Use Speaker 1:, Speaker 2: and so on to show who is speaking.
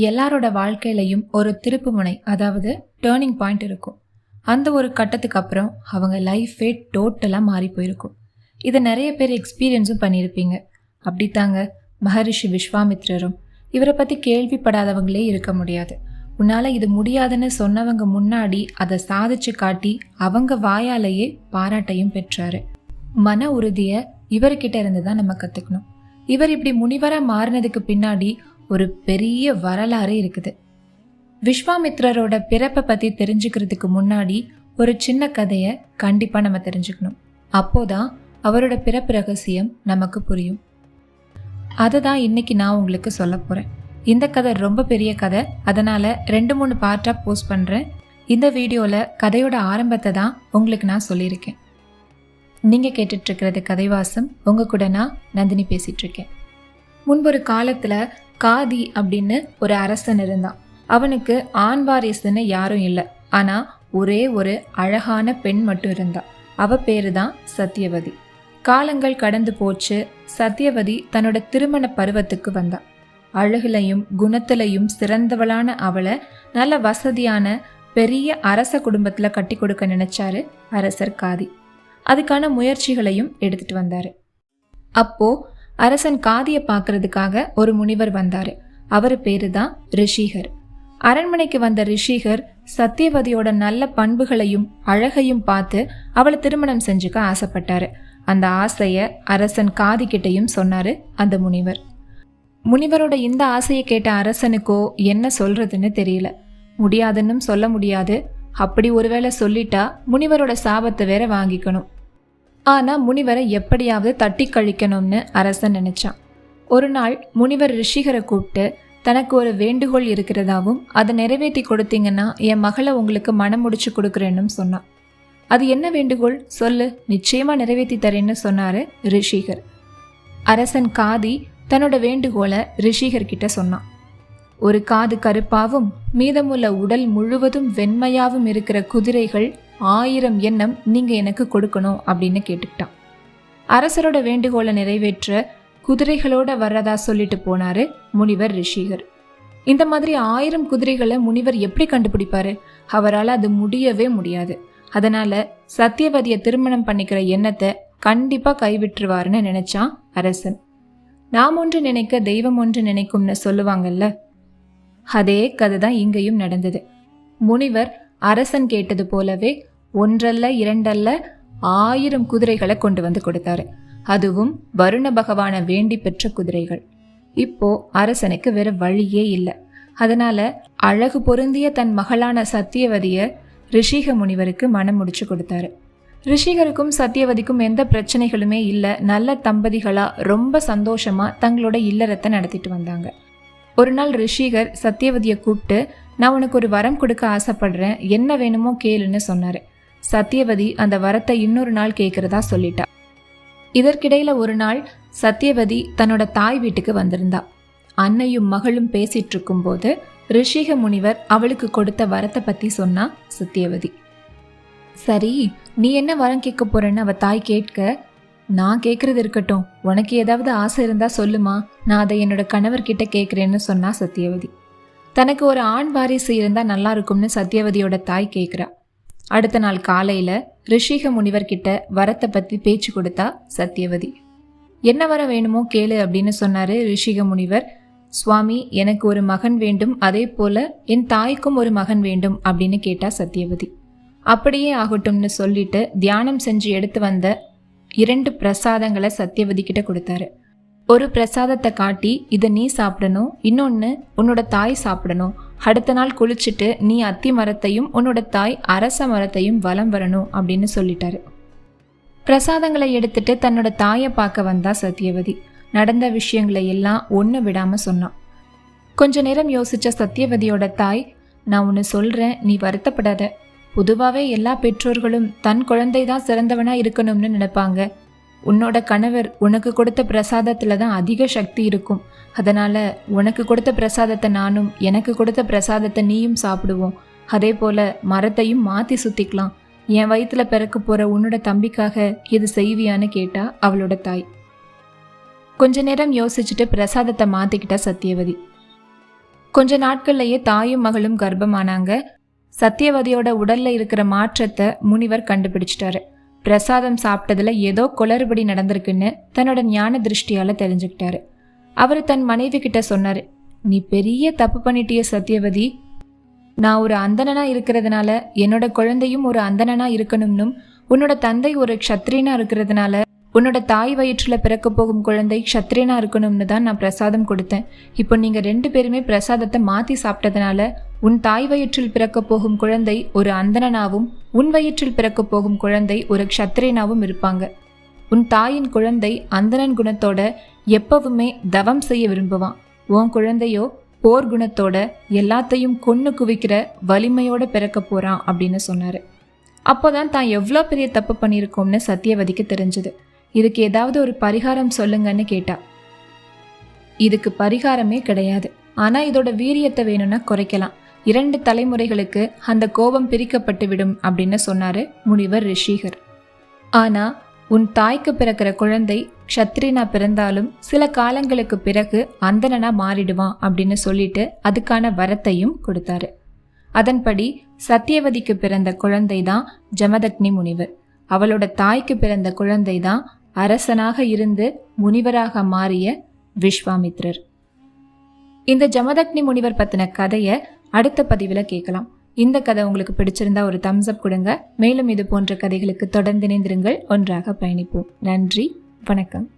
Speaker 1: எல்லாரோட வாழ்க்கையிலையும் ஒரு திருப்புமுனை அதாவது டேர்னிங் பாயிண்ட் இருக்கும். அந்த ஒரு கட்டத்துக்கு அப்புறம் அவங்க லைஃபே டோட்டலாக மாறி போயிருக்கும். இதை நிறைய பேர் எக்ஸ்பீரியன்ஸும் பண்ணியிருப்பீங்க. அப்படித்தாங்க மகரிஷி விஸ்வாமித்ரரும் இவரை பற்றி கேள்விப்படாதவங்களே இருக்க முடியாது. உன்னால் இது முடியாதுன்னு சொன்னவங்க முன்னாடி அதை சாதிச்சு காட்டி அவங்க வாயாலேயே பாராட்டையும் பெற்றாரு. மன உறுதியை இவர்கிட்ட இருந்து தான் நம்ம கற்றுக்கணும் இவர் இப்படி முனிவராக மாறினதுக்கு பின்னாடி ஒரு பெரிய வரலாறு இருக்குது. விஸ்வாமித்ரரோட பிறப்பை பற்றி தெரிஞ்சுக்கிறதுக்கு முன்னாடி ஒரு சின்ன கதையை கண்டிப்பாக நம்ம தெரிஞ்சுக்கணும். அப்போதான் அவரோட பிறப்பு ரகசியம் நமக்கு புரியும். அதை தான் இன்னைக்கு நான் உங்களுக்கு சொல்ல போகிறேன் இந்த கதை ரொம்ப பெரிய கதை. அதனால் ரெண்டு மூணு பார்ட்டாக போஸ்ட் பண்ணுறேன் இந்த வீடியோவில் கதையோட ஆரம்பத்தை தான் உங்களுக்கு நான் சொல்லியிருக்கேன். நீங்கள் கேட்டுட்ருக்கிறது கதைவாசம். உங்கள் கூட நான் நந்தினி பேசிகிட்ருக்கேன் முன்பொரு காலத்தில் காதி அப்படின்னு ஒரு அரசன் இருந்தான். அவனுக்கு ஆண் வாரிசுன்னு யாரும் இல்லை. ஆனால் ஒரே ஒரு அழகான பெண் மட்டும் இருந்தா. அவ பேரு தான் சத்யவதி. காலங்கள் கடந்து போச்சு. சத்யவதி தன்னோட திருமண பருவத்துக்கு வந்தா. அழகுலையும் குணத்திலையும் சிறந்தவளான அவளை நல்ல வசதியான பெரிய அரச குடும்பத்துல கட்டி கொடுக்க நினைச்சாரு அரசர் காதி. அதுக்கான முயற்சிகளையும் எடுத்துட்டு வந்தாரு. அப்போ அரசன் காதியை பார்க்கறதுக்காக ஒரு முனிவர் வந்தார். அவர் பேரு தான் ரிஷிகர். அரண்மனைக்கு வந்த ரிஷிகர் சத்தியவதியோட நல்ல பண்புகளையும் அழகையும் பார்த்து அவளை திருமணம் செஞ்சுக்க ஆசைப்பட்டாரு. அந்த ஆசைய அரசன் காதிக்கிட்டையும் சொன்னாரு அந்த முனிவர். முனிவரோட இந்த ஆசையை கேட்ட அரசனுக்கோ என்ன சொல்றதுன்னு தெரியல. முடியாதுன்னு சொல்ல முடியாது. அப்படி ஒருவேளை சொல்லிட்டா முனிவரோட சாபத்தை வேற வாங்கிக்கணும். ஆனால் முனிவரை எப்படியாவது தட்டி கழிக்கணும்னு அரசன் நினைச்சான். ஒரு நாள் முனிவர் ரிஷிகரை கூப்பிட்டு தனக்கு ஒரு வேண்டுகோள் இருக்கிறதாவும் அதை நிறைவேற்றி கொடுத்தீங்கன்னா என் மகளை உங்களுக்கு மனம் முடிச்சு கொடுக்குறேன்னு சொன்னான். அது என்ன வேண்டுகோள்? சொல்லு. நிச்சயமாக நிறைவேற்றி தரேன்னு சொன்னார் ரிஷிகர். அரசன் காதி தன்னோட வேண்டுகோளை ரிஷிகர் கிட்ட சொன்னான். ஒரு காது கருப்பாவும் மீதமுள்ள உடல் முழுவதும் வெண்மையாவும் இருக்கிற குதிரைகள் ஆயிரம் எண்ணம் நீங்கள் எனக்கு கொடுக்கணும் அப்படின்னு கேட்டுக்கிட்டான். அரசரோட வேண்டுகோளை நிறைவேற்ற குதிரைகளோட வர்றதா சொல்லிட்டு போனாரு முனிவர் ரிஷிகர். இந்த மாதிரி ஆயிரம் குதிரைகளை முனிவர் எப்படி கண்டுபிடிப்பாரு? அவரால் அது முடியவே முடியாது. அதனால சத்தியவதியை திருமணம் பண்ணிக்கிற எண்ணத்தை கண்டிப்பாக கைவிட்டுருவாருன்னு நினைச்சான் அரசன். நாம் ஒன்று நினைக்க தெய்வம் ஒன்று நினைக்கும்னு சொல்லுவாங்கல்ல? அதே கதை தான் இங்கேயும் நடந்தது. முனிவர் அரசன் கேட்டது போலவே ஒன்றல்ல இரண்டல்ல ஆயிரம் குதிரைகளை கொண்டு வந்து கொடுத்தாரு. அதுவும் வருண பகவான வேண்டி பெற்ற குதிரைகள். இப்போ அரசனுக்கு வேற வழியே இல்லை. அதனால அழகு பொருந்திய தன் மகளான சத்தியவதிய ரிஷிக முனிவருக்கு மனம் முடிச்சு கொடுத்தாரு. ரிஷிகருக்கும் சத்தியவதிக்கும் எந்த பிரச்சனைகளுமே இல்லை. நல்ல தம்பதிகளா ரொம்ப சந்தோஷமா தங்களோட இல்லறத்தை நடத்திட்டு வந்தாங்க. ஒரு நாள் ரிஷிகர் சத்தியவதியை கூப்பிட்டு நான் உனக்கு ஒரு வரம் கொடுக்க ஆசைப்படுறேன். என்ன வேணுமோ கேளுன்னு சொன்னாரு. சத்தியவதி அந்த வரத்தை இன்னொரு நாள் கேட்கறதா சொல்லிட்டா. இதற்கிடையில ஒரு நாள் சத்தியவதி தன்னோட தாய் வீட்டுக்கு வந்திருந்தா. அன்னையும் மகளும் பேசிட்டு இருக்கும்போது ரிஷிக முனிவர் அவளுக்கு கொடுத்த வரத்தை பத்தி சொன்னா சத்தியவதி சரி நீ என்ன வரம் கேட்க போறேன்னு அவ தாய் கேட்க நான் கேட்கறது இருக்கட்டும் உனக்கு ஏதாவது ஆசை இருந்தா சொல்லுமா நான் அதை என்னோட கணவர்கிட்ட கேட்குறேன்னு சொன்னா சத்தியவதி தனக்கு ஒரு ஆண் வாரிசு இருந்தா நல்லா இருக்கும்னு சத்தியவதியோட தாய் கேட்குறா. அடுத்த நாள் காலையில் ரிஷிக முனிவர்கிட்ட வரத்தை பற்றி பேச்சு கொடுத்தா சத்தியவதி என்ன வர வேணுமோ கேளு அப்படின்னு சொன்னார் ரிஷிக முனிவர். சுவாமி எனக்கு ஒரு மகன் வேண்டும் அதே போல் என் தாய்க்கும் ஒரு மகன் வேண்டும் அப்படின்னு கேட்டா சத்தியவதி அப்படியே ஆகட்டும்னு சொல்லிட்டு தியானம் செஞ்சு எடுத்து வந்த இரண்டு பிரசாதங்களை சத்தியவதி கிட்ட கொடுத்தாரு. ஒரு பிரசாதத்தை காட்டி இதை நீ சாப்பிடணும் இன்னொன்று உன்னோட தாய் சாப்பிடணும் அடுத்த நாள் குளிச்சுட்டு நீ அத்தி மரத்தையும் உன்னோட தாய் அரச மரத்தையும் வலம் வரணும் அப்படின்னு சொல்லிட்டாரு. பிரசாதங்களை எடுத்துட்டு தன்னோட தாயை பார்க்க வந்தா சத்யவதி. நடந்த விஷயங்களை எல்லாம் ஒன்று விடாம சொன்னான். கொஞ்ச நேரம் யோசிச்ச சத்யவதியோட தாய் நான் ஒன்று சொல்றேன் நீ வருத்தப்படாத. பொதுவாகவே எல்லா பெற்றோர்களும் தன் குழந்தை தான் சிறந்தவனா இருக்கணும்னு நினைப்பாங்க. உன்னோட கணவர் உனக்கு கொடுத்த பிரசாதத்தில் தான் அதிக சக்தி இருக்கும். அதனால் உனக்கு கொடுத்த பிரசாதத்தை நானும் எனக்கு கொடுத்த பிரசாதத்தை நீயும் சாப்பிடுவோம். அதே போல் மரத்தையும் மாற்றி சுற்றிக்கலாம் என் வயிற்றில் பிறக்க போகிற உன்னோட தம்பிக்காக இது செய்வியான்னு கேட்டா அவளோட தாய். கொஞ்ச நேரம் யோசிச்சுட்டு பிரசாதத்தை மாற்றிக்கிட்டா சத்தியவதி கொஞ்ச நாட்கள்லேயே தாயும் மகளும் கர்ப்பமானாங்க. சத்தியவதியோட உடல்ல இருக்கிற மாற்றத்தை முனிவர் கண்டுபிடிச்சிட்டாரு. பிரசாதம் சாப்பிட்டதுல ஏதோ குளறுபடி நடந்திருக்குன்னு தன்னோட ஞான திருஷ்டியால தெரிஞ்சுக்கிட்டாரு. அவர் தன் மனைவி கிட்ட சொன்னாரு நீ பெரிய தப்பு பண்ணிட்டிய சத்யவதி. நான் ஒரு அந்தனா இருக்கிறதுனால என்னோட குழந்தையும் ஒரு அந்தனா இருக்கணும்னும் உன்னோட தந்தை ஒரு க்ஷத்ரியனா இருக்கிறதுனால உன்னோட தாய் வயிற்றில் பிறக்க போகும் குழந்தை க்ஷத்ரியனா இருக்கணும்னு தான் நான் பிரசாதம் கொடுத்தேன். இப்போ நீங்க ரெண்டு பேருமே பிரசாதத்தை மாத்தி சாப்பிட்டதுனால உன் தாய் வயிற்றில் பிறக்க போகும் குழந்தை ஒரு அந்தணனாவும் உன் வயிற்றில் பிறக்க போகும் குழந்தை ஒரு க்ஷத்ரியனாவும் இருப்பாங்க. உன் தாயின் குழந்தை அந்தணன் குணத்தோட எப்பவுமே தவம் செய்ய விரும்புவான். உன் குழந்தையோ போர் குணத்தோட எல்லாத்தையும் கொன்னு குவிக்கிற வலிமையோட பிறக்க போறான் அப்படின்னு சொன்னாரு. அப்போதான் தான் எவ்வளோ பெரிய தப்பு பண்ணியிருக்கோம்னு சத்தியவதிக்கு தெரிஞ்சது. இதுக்கு ஏதாவது ஒரு பரிகாரம் சொல்லுங்கன்னு கேட்டா. இதுக்கு பரிகாரமே கிடையாது. ஆனா இதோட வீரியத்தை வேணும்னா குறைக்கலாம். இரண்டு தலைமுறைகளுக்கு அந்த கோபம் பிரிக்கப்பட்டு விடும் அப்படின்னு சொன்னாரு முனிவர் ரிஷிகர். ஆனா உன் தாய்க்கு பிறக்கிற குழந்தை க்ஷத்ரினா பிறந்தாலும் சில காலங்களுக்கு பிறகு அந்தனா மாறிடுவான் அப்படின்னு சொல்லிட்டு அதுக்கான வரத்தையும் கொடுத்தாரு. அதன்படி சத்தியவதிக்கு பிறந்த குழந்தை தான் ஜமதக்னி முனிவர். அவளோட தாய்க்கு பிறந்த குழந்தை தான் அரசனாக இருந்து முனிவராக மாறிய விஸ்வாமித்ரர். இந்த ஜமதக்னி முனிவர் பத்தின கதையை அடுத்த பதிவில் கேட்கலாம். இந்த கதை உங்களுக்கு பிடிச்சிருந்தா ஒரு தம்ஸ் அப் கொடுங்க. மேலும் இது போன்ற கதைகளுக்கு தொடர்ந்து இணைந்திருங்கள். ஒன்றாக பயணிப்போம். நன்றி. வணக்கம்.